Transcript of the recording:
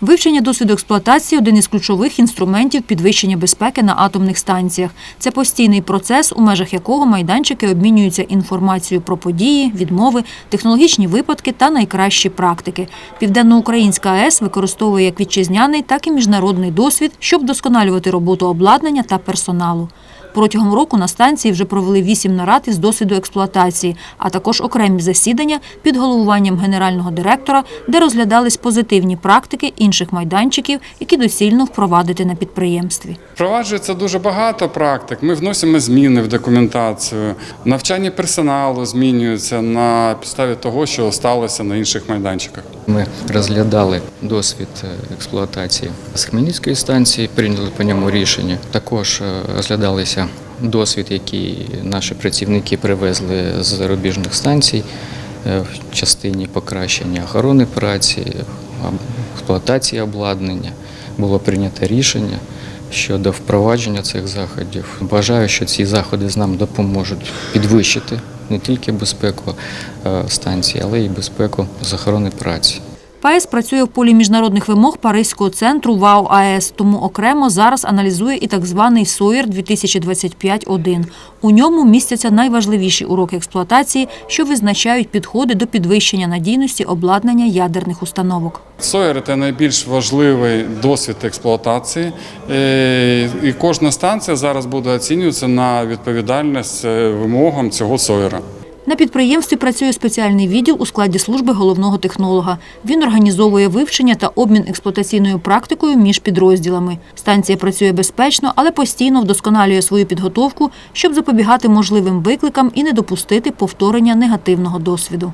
Вивчення досвіду експлуатації один із ключових інструментів підвищення безпеки на атомних станціях. Це постійний процес, у межах якого майданчики обмінюються інформацією про події, відмови, технологічні випадки та найкращі практики. Південноукраїнська АЕС використовує як вітчизняний, так і міжнародний досвід, щоб вдосконалювати роботу обладнання та персоналу. Протягом року на станції вже провели вісім нарад із досвіду експлуатації, а також окремі засідання під головуванням генерального директора, де розглядались позитивні практики інших майданчиків, які доцільно впровадити на підприємстві. Впроваджується дуже багато практик. Ми вносимо зміни в документацію. Навчання персоналу змінюється на підставі того, що сталося на інших майданчиках. Ми розглядали досвід е, експлуатації з Хмельницької станції, прийняли по ньому рішення. Також е, розглядалися досвід, який наші працівники привезли з зарубіжних станцій е, в частині покращення охорони праці, експлуатації обладнання. Було прийнято рішення щодо впровадження цих заходів. Бажаю, що ці заходи з нам допоможуть підвищити не тільки безпеку е, станції, але й безпеку з охорони праці. ПАЕС працює в полі міжнародних вимог Паризького центру ВАО АЕС, тому окремо зараз аналізує і так званий СОЄР 2025-1. У ньому містяться найважливіші уроки експлуатації, що визначають підходи до підвищення надійності обладнання ядерних установок. СОЄР – це найбільш важливий досвід експлуатації, Е, і кожна станція зараз буде оцінюватися на відповідальність е, вимогам цього СОЄРа. На підприємстві працює спеціальний відділ у складі служби головного технолога. Він організовує вивчення та обмін експлуатаційною практикою між підрозділами. Станція працює безпечно, але постійно вдосконалює свою підготовку, щоб запобігати можливим викликам і не допустити повторення негативного досвіду.